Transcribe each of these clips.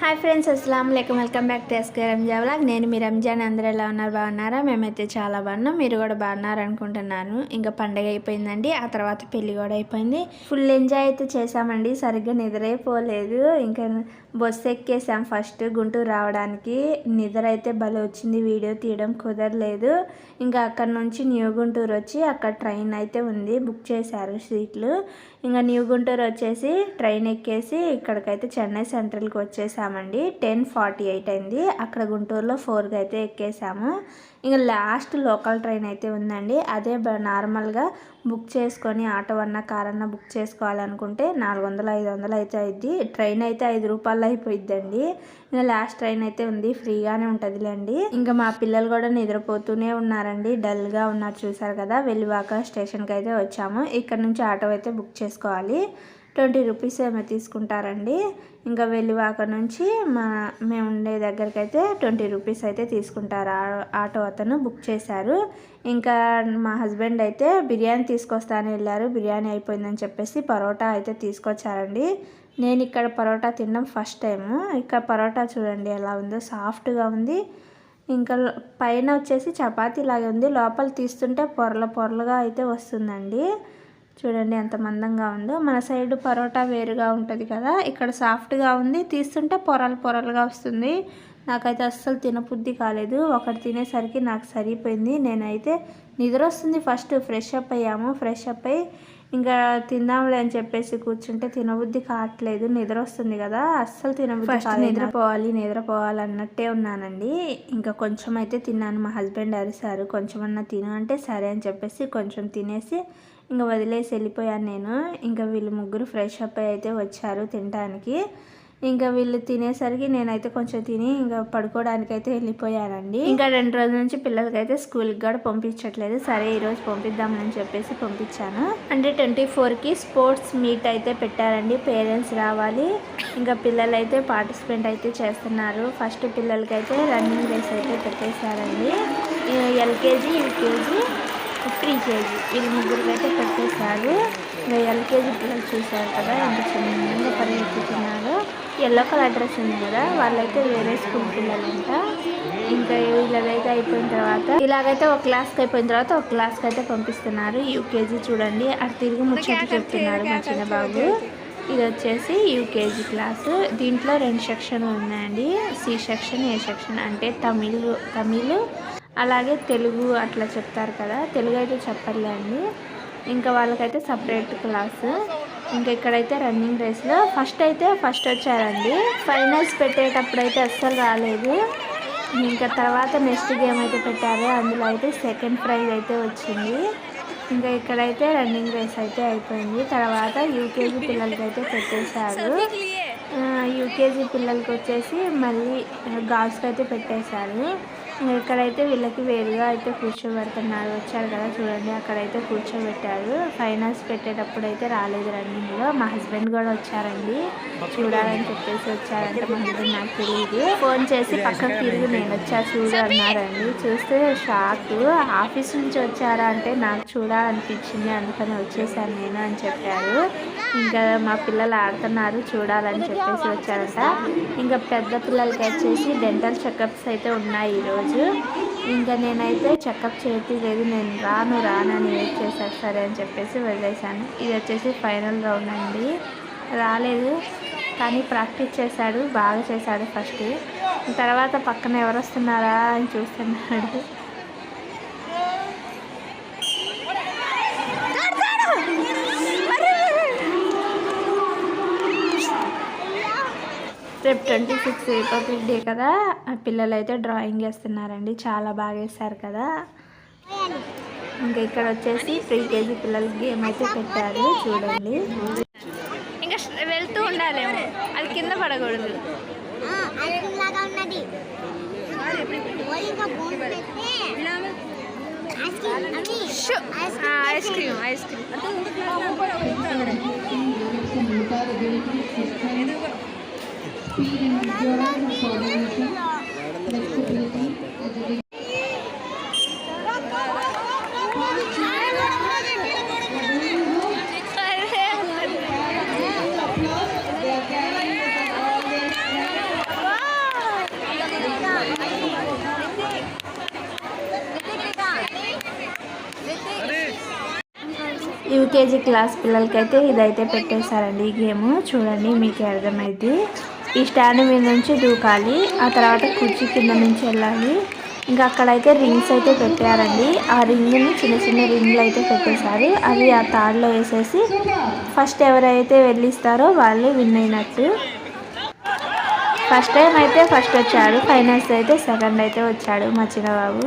Hi friends అస్సలం లేకం welcome back to SK Ranja blog నేను మీ రంజాన్ అందరూ ఎలా ఉన్నారు? బాగున్నారా? మేమైతే చాలా బాగున్నాం. మీరు కూడా బాగున్నారనుకుంటున్నాను ఇంకా పండగ అయిపోయిందండి. ఆ తర్వాత పెళ్ళి కూడా అయిపోయింది. ఫుల్ ఎంజాయ్ అయితే చేసామండి సరిగ్గా నిద్రైపోలేదు. ఇంకా బస్సు ఎక్కేసాం ఫస్ట్ గుంటూరు రావడానికి. నిద్ర అయితే భలే వచ్చింది. వీడియో తీయడం కుదరలేదు. ఇంకా అక్కడ నుంచి న్యూ గుంటూరు వచ్చి అక్కడ ట్రైన్ అయితే ఉంది. బుక్ చేశారు సీట్లు. ఇంకా న్యూ గుంటూరు వచ్చేసి ట్రైన్ ఎక్కేసి ఇక్కడికైతే చెన్నై సెంట్రల్కి వచ్చేసామండి. టెన్ ఫార్టీ ఎయిట్ అయింది. అక్కడ గుంటూరులో ఫోర్కి అయితే ఎక్కేసాము. ఇంకా లాస్ట్ లోకల్ ట్రైన్ అయితే ఉందండి. అదే బ- నార్మల్గా బుక్ చేసుకొని ఆటో అన్న కార్ అన్న బుక్ చేసుకోవాలనుకుంటే నాలుగు వందలు ఐదు వందలు అయితే అయింది ట్రైన్ అయితే ఐదు రూపాయలు అయిపోయిద్దండి. ఇంకా లాస్ట్ ట్రైన్ అయితే ఉంది ఫ్రీగానే ఉంటుందిలేండి. ఇంకా మా పిల్లలు కూడా నిద్రపోతూనే ఉన్నారండి. డల్గా ఉన్నారు చూసారు కదా. వెళ్ళివాక స్టేషన్కి అయితే వచ్చాము. ఇక్కడ నుంచి ఆటో అయితే బుక్ చేసుకోవాలి. ట్వంటీ రూపీస్ ఏమో తీసుకుంటారండి. ఇంకా వెల్లివాక నుంచి మా మేము ఉండే దగ్గరికి అయితే ట్వంటీ రూపీస్ అయితే తీసుకుంటారు. ఆ- ఆటో అతను బుక్ చేశారు. ఇంకా మా హస్బెండ్ అయితే బిర్యానీ తీసుకొస్తాను వెళ్ళారు. బిర్యానీ అయిపోయిందని చెప్పేసి పరోటా అయితే తీసుకొచ్చారండి. నేను ఇక్కడ పరోటా తినడం ఫస్ట్ టైము. ఇక్కడ పరోటా చూడండి ఎలా ఉందో. సాఫ్ట్గా ఉంది. ఇంకా పైన వచ్చేసి చపాతీ లాగే ఉంది. లోపల తీస్తుంటే పొరల పొరలుగా అయితే వస్తుందండి. చూడండి ఎంత మందంగా ఉందో. మన సైడ్ పరోటా వేరుగా ఉంటుంది కదా ఇక్కడ సాఫ్ట్గా ఉంది. తీస్తుంటే పొరలు పొరలుగా వస్తుంది. నాకైతే అస్సలు తినబుద్ధి కాలేదు. ఒకటి తినేసరికి నాకు సరిపోయింది. నేనైతే నిద్ర వస్తుంది. ఫస్ట్ ఫ్రెష్ అప్ అయ్యాము. ఫ్రెష్ అప్ అయ్యి ఇంకా తిందాంలే అని చెప్పేసి కూర్చుంటే తినబుద్ధి కావట్లేదు. నిద్ర వస్తుంది కదా అస్సలు తినబుద్ధి నిద్రపోవాలి నిద్రపోవాలి అన్నట్టే ఉన్నానండి. ఇంకా కొంచెం అయితే తిన్నాను. మా హస్బెండ్ అరిశారు కొంచెం అన్నా తిను అంటే సరే అని చెప్పేసి కొంచెం తినేసి ఇంకా వదిలేసి వెళ్ళిపోయాను నేను. ఇంకా వీళ్ళు ముగ్గురు ఫ్రెష్ అప్ అయితే వచ్చారు తినడానికి. ఇంకా వీళ్ళు తినేసరికి నేనైతే కొంచెం తిని ఇంకా పడుకోవడానికి అయితే వెళ్ళిపోయానండి. ఇంకా రెండు రోజుల నుంచి పిల్లలకైతే స్కూల్కి కూడా పంపించట్లేదు. సరే ఈరోజు పంపిద్దామని చెప్పేసి పంపించాను. అంటే ట్వంటీ ఫోర్కి స్పోర్ట్స్ మీట్ అయితే పెట్టారండి. పేరెంట్స్ రావాలి. ఇంకా పిల్లలు అయితే పార్టిసిపేట్ అయితే చేస్తున్నారు. ఫస్ట్ పిల్లలకైతే రన్నింగ్ రేస్ అయితే పెట్టేశారండి. LKG UKG three KG. వీళ్ళు ముగ్గురికి అయితే పెట్టేశారు. ఇంకా ఎల్కేజీ పిల్లలు చూశారు కదా ఎంత చిన్నగా పరిగెత్తుతున్నారు. ఎల్లో కలర్ డ్రెస్ ఉంది కదా వాళ్ళైతే వేరే స్కూల్ పిల్లలంట. ఇంకా వీళ్ళదైతే అయిపోయిన తర్వాత ఇలాగైతే ఒక క్లాస్కి అయిపోయిన తర్వాత ఒక క్లాస్కి అయితే పంపిస్తున్నారు. యూకేజీ చూడండి. అటు తిరిగి ముచ్చట చెప్తున్నారు మా చిన్న బాబు ఇది వచ్చేసి యూకేజీ క్లాసు దీంట్లో రెండు సెక్షన్లు ఉన్నాయండి. సి సెక్షన్ ఏ సెక్షన్ అంటే తమిళ్ తమిళ్ అలాగే తెలుగు అట్లా చెప్తారు కదా తెలుగు అయితే చెప్పర్లే అండి. ఇంకా వాళ్ళకైతే సపరేట్ క్లాసు ఇంకా ఇక్కడైతే రన్నింగ్ రేస్లో ఫస్ట్ అయితే ఫస్ట్ వచ్చారండి. ఫైనల్స్ పెట్టేటప్పుడు అయితే అస్సలు రాలేదు. ఇంకా తర్వాత నెక్స్ట్ గేమ్ అయితే పెట్టారు. అందులో అయితే సెకండ్ ప్రైజ్ అయితే వచ్చింది. ఇంకా ఇక్కడైతే రన్నింగ్ రేస్ అయితే అయిపోయింది. తర్వాత యూకేజీ పిల్లలకి అయితే పెట్టేశారు. యూకేజీ పిల్లలకి వచ్చేసి మళ్ళీ గర్ల్స్కి అయితే పెట్టేశారు. ఇక్కడైతే వీళ్ళకి వేరుగా అయితే కూర్చోబెడుతున్నారు. వచ్చారు కదా చూడండి అక్కడైతే కూర్చోబెట్టారు. ఫైనాన్స్ పెట్టేటప్పుడు అయితే రాలేదు రన్నింగ్లో. మా హస్బెండ్ కూడా వచ్చారండి. చూడాలని చెప్పేసి వచ్చారంటే. మా హస్బెండ్ నాకు తెలియదు ఫోన్ చేసి పక్కకు తిరిగి నేను వచ్చా చూడు అన్నారండి. చూస్తే షాక్. ఆఫీస్ నుంచి వచ్చారా అంటే నాకు చూడాలనిపించింది. అందుకని వచ్చేసాను నేను అని చెప్పారు. ఇంకా మా పిల్లలు ఆడుతున్నారు చూడాలని చెప్పేసి వచ్చారంట. ఇంకా పెద్ద పిల్లలకి వచ్చేసి డెంటల్ చెకప్స్ అయితే ఉన్నాయి ఈరోజు. ఇంకా నేనైతే చెకప్ చేయట్లేదు. నేను రాను రానని వెయిట్ చేశాను సరే అని చెప్పేసి వదిలేశాను ఇది వచ్చేసి ఫైనల్ రౌండ్ అండి. రాలేదు. కానీ ప్రాక్టీస్ చేశాడు. బాగా చేశాడు ఫస్ట్. తర్వాత పక్కన ఎవరు వస్తున్నారా అని చూస్తున్నాడు. రేపు ట్వంటీ సిక్స్ రిపబ్లిక్ డే కదా. ఆ పిల్లలు అయితే డ్రాయింగ్ వేస్తున్నారండి చాలా బాగా వేస్తారు కదా. ఇంకా ఇక్కడ వచ్చేసి త్రీ కేజీ పిల్లలకి గేమ్ అయితే పెట్టారు. చూడండి. ఇంకా వెళ్తూ ఉండాలేమో. అది కింద పడకూడదు. Ice cream ice cream UKG class पिल के अच्छे इदेसर गेम चूँ के अर्थम ఈ స్టాండ్ మీద నుంచి దూకాలి. ఆ తర్వాత కుర్చీ కింద నుంచి వెళ్ళాలి. ఇంకా అక్కడైతే రింగ్స్ అయితే పెట్టారండి. ఆ రింగ్ని చిన్న చిన్న రింగ్లు అయితే పెట్టేశారు. అవి ఆ తాడులో వేసేసి ఫస్ట్ ఎవరైతే వెళ్ళిస్తారో వాళ్ళు విన్ అయినట్టు. ఫస్ట్ టైం అయితే ఫస్ట్ వచ్చాడు. ఫైనల్స్ అయితే సెకండ్ అయితే వచ్చాడు మా చిన్నబాబు.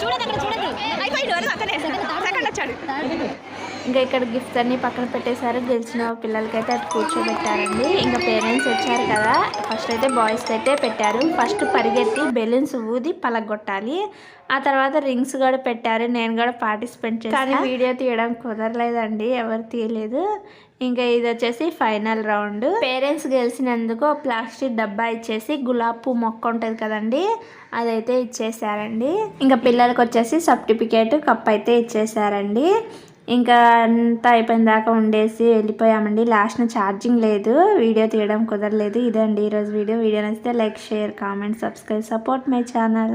చూడదు అక్కడ చూడదు అయిపోయింది వరకు అక్కడే సెకండ్ వచ్చాడు ఇంకా ఇక్కడ గిఫ్ట్స్ అన్ని పక్కన పెట్టేశారు. గెలిచిన పిల్లలకైతే అది కూర్చోబెట్టారండి. ఇంకా పేరెంట్స్ వచ్చారు కదా. ఫస్ట్ అయితే బాయ్స్కి అయితే పెట్టారు. ఫస్ట్ పరిగెత్తి బెలూన్స్ ఊది పలగొట్టాలి. ఆ తర్వాత రింగ్స్ కూడా పెట్టారు. నేను కూడా పార్టిసిపేట్ చేశాను కానీ వీడియో తీయడం కుదరలేదండి. ఎవరు తీయలేదు. ఇంకా ఇది వచ్చేసి ఫైనల్ రౌండ్ పేరెంట్స్ గెలిచినందుకు ప్లాస్టిక్ డబ్బా ఇచ్చేసి గులాబ్ పువ్వు మొక్క ఉంటుంది కదండి. అదైతే ఇచ్చేసారండి ఇంకా పిల్లలకి వచ్చేసి సర్టిఫికేట్ కప్ అయితే ఇచ్చేసారండి ఇంకా అంతా అయిపోయిన దాకా ఉండేసి వెళ్ళిపోయామండి. లాస్ట్ ఛార్జింగ్ లేదు. వీడియో తీయడం కుదరలేదు. ఇదండి ఈరోజు వీడియో. వీడియో నచ్చితే like share comment subscribe support my channel.